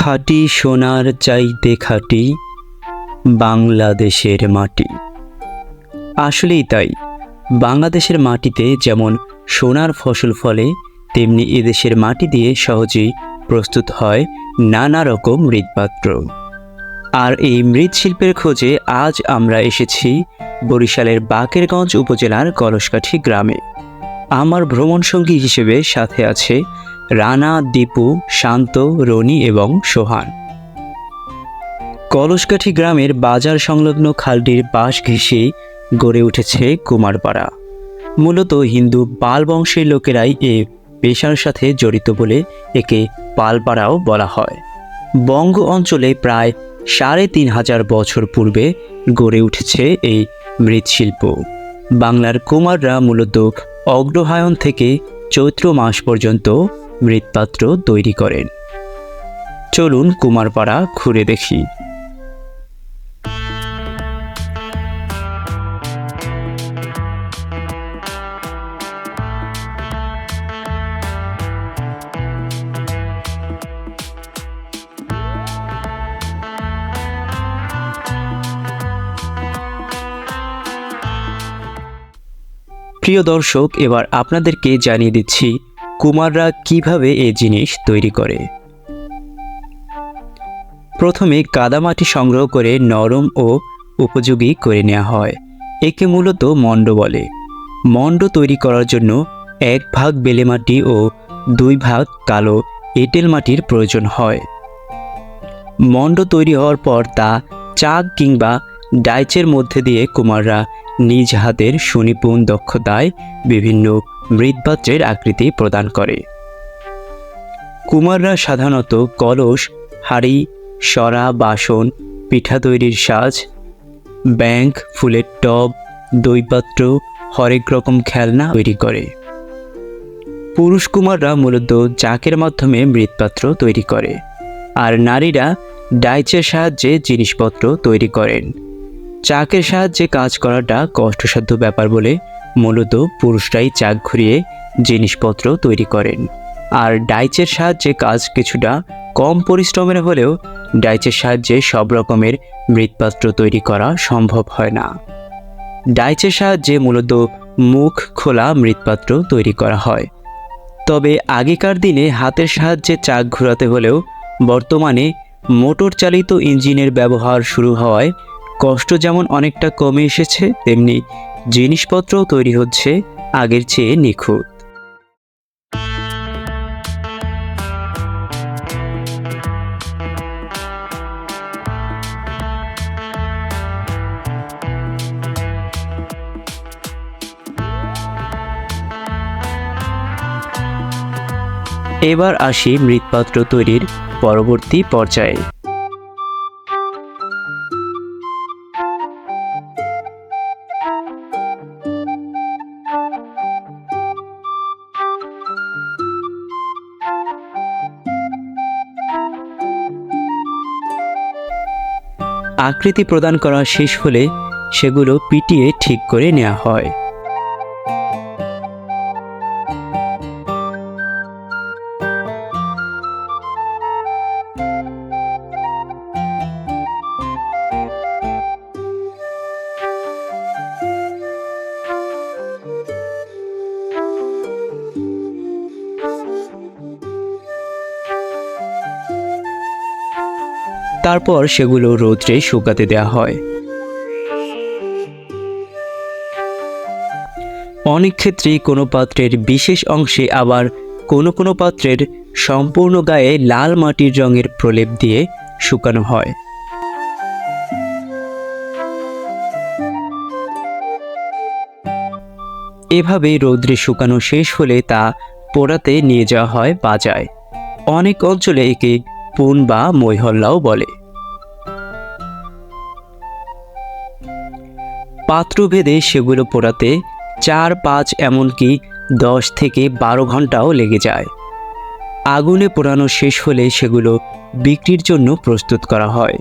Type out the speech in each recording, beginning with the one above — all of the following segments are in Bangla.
খাঁটি সোনার চাইতে খাঁটি বাংলাদেশের মাটি। আসলেই তাই, বাংলাদেশের মাটিতে যেমন সোনার ফসল ফলে, তেমনি এদেশের মাটি দিয়ে সহজেই প্রস্তুত হয় নানা রকম মৃৎপাত্র। আর এই মৃৎশিল্পের খোঁজে আজ আমরা এসেছি বরিশালের বাকেরগঞ্জ উপজেলার কলসকাঠি গ্রামে। আমার ভ্রমণসঙ্গী হিসেবে সাথে আছে রানা, দীপু, শান্ত, রনি এবং সোহান। কলসকাঠি গ্রামের বাজার সংলগ্ন খালটির পাশ ঘেঁষে গড়ে উঠেছে কুমারপাড়া। মূলত হিন্দু পাল বংশের লোকেরাই এ পেশার সাথে জড়িত বলে একে পালপাড়াও বলা হয়। বঙ্গ অঞ্চলে প্রায় সাড়ে তিন হাজার বছর পূর্বে গড়ে উঠেছে এই মৃৎশিল্প। বাংলার কুমাররা মূলত অগ্রহায়ণ থেকে চৈত্র মাস পর্যন্ত মৃৎপাত্র তৈরি করেন। চলুন কুমারপাড়া ঘুরে দেখি। প্রিয় দর্শক এবার আপনাদেরকে জানিয়ে দিচ্ছি কুমাররা কীভাবে এ জিনিস তৈরি করে? প্রথমে কাদামাটি সংগ্রহ করে নরম ও উপযোগী করে নেওয়া হয়। একে মূলত মণ্ড বলে। মণ্ড তৈরি করার জন্য এক ভাগ বেলে মাটি ও দুই ভাগ কালো এঁটেল মাটির প্রয়োজন হয়। মণ্ড তৈরি হওয়ার পর তা চাক কিংবা ডাইচের মধ্যে দিয়ে কুমাররা নিজ হাতের সুনিপুণ দক্ষতায় বিভিন্ন মৃৎপাত্রের আকৃতি প্রদান করে। কুমাররা সাধারণত কলস, হাড়ি, সরা, বাসন, পিঠা তৈরির সাজ, ব্যাংক, ফুলের টব, দইপাত্র, হরেক রকম খেলনা তৈরি করে। পুরুষ কুমাররা মূলত চাকের মাধ্যমে মৃৎপাত্র তৈরি করে, আর নারীরা ডাইচের সাহায্যে জিনিসপত্র তৈরি করেন। চাকের সাহায্যে কাজ করাটা কষ্টসাধ্য ব্যাপার বলে মূলত পুরুষরাই চাক ঘুরিয়ে জিনিসপত্র তৈরি করেন। আর ডাইচের সাহায্যে কাজ কিছুটা কম পরিশ্রমের হলেও ডাইচের সাহায্যে সব রকমের মৃৎপাত্র তৈরি করা সম্ভব হয় না। ডাইচের সাহায্যে মূলত মুখ খোলা মৃৎপাত্র তৈরি করা হয়। তবে আগেকার দিনে হাতের সাহায্যে চাক ঘোরাতে হলেও বর্তমানে মোটর চালিত ইঞ্জিনের ব্যবহার শুরু হওয়ায় কষ্ট যেমন অনেকটা কমে এসেছে, তেমনি জিনিসপত্রও তৈরি হচ্ছে আগের চেয়ে নিখুঁত। এবার আসি মৃৎপাত্র তৈরির পরবর্তী পর্যায়ে। আকৃতি প্রদান করা শেষ হলে সেগুলো পিটিয়ে ঠিক করে নেওয়া হয়। তারপর সেগুলো রৌদ্রে শুকাতে দেওয়া হয়। অনেক ক্ষেত্রেই কোনো পাত্রের বিশেষ অংশে আবার কোনো কোনো পাত্রের সম্পূর্ণ গায়ে লাল মাটির রঙের প্রলেপ দিয়ে শুকানো হয়। এভাবে রৌদ্রে শুকানো শেষ হলে তা পোড়াতে নিয়ে যাওয়া হয় বাজায়। অনেক অঞ্চলে একে পুন বা মৈহল্লাও বলে। পাত্রভেদে সেগুলো পোড়াতে চার পাঁচ এমনকি দশ থেকে বারো ঘন্টাও লেগে যায়। আগুনে পোড়ানো শেষ হলে সেগুলো বিক্রির জন্য প্রস্তুত করা হয়।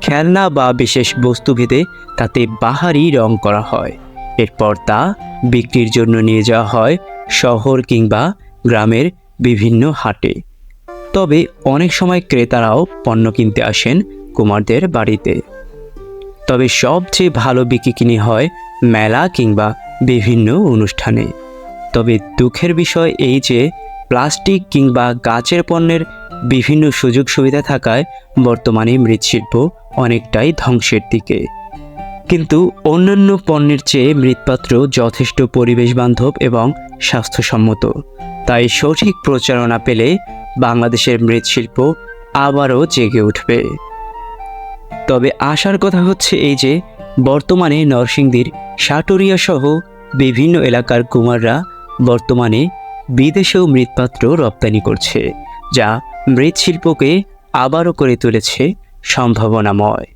খেলনা বা বিশেষ বস্তুভেদে তাতে বাহারি রং করা হয়। এরপর তা বিক্রির জন্য নিয়ে যাওয়া হয় শহর কিংবা গ্রামের বিভিন্ন হাটে। তবে অনেক সময় ক্রেতারাও পণ্য কিনতে আসেন কুমারদের বাড়িতে। তবে সবচেয়ে ভালো বিকিকিনি হয় মেলা কিংবা বিভিন্ন অনুষ্ঠানে। তবে দুঃখের বিষয় এই যে, প্লাস্টিক কিংবা গাছের পণ্যের বিভিন্ন সুযোগ সুবিধা থাকায় বর্তমানে মৃৎশিল্প অনেকটাই ধ্বংসের দিকে। কিন্তু অন্যান্য পণ্যের চেয়ে মৃৎপাত্র যথেষ্ট পরিবেশ বান্ধব এবং স্বাস্থ্যসম্মত। তাই সঠিক প্রচারণা পেলে বাংলাদেশের মৃৎশিল্প আবারও জেগে উঠবে। তবে আশার কথা হচ্ছে এই যে, বর্তমানে নরসিংদীর সাটুরিয়া সহ বিভিন্ন এলাকার কুমাররা বর্তমানে বিদেশেও মৃৎপাত্র রপ্তানি করছে, যা মৃৎশিল্পকে আবারও করে তুলেছে সম্ভাবনাময়।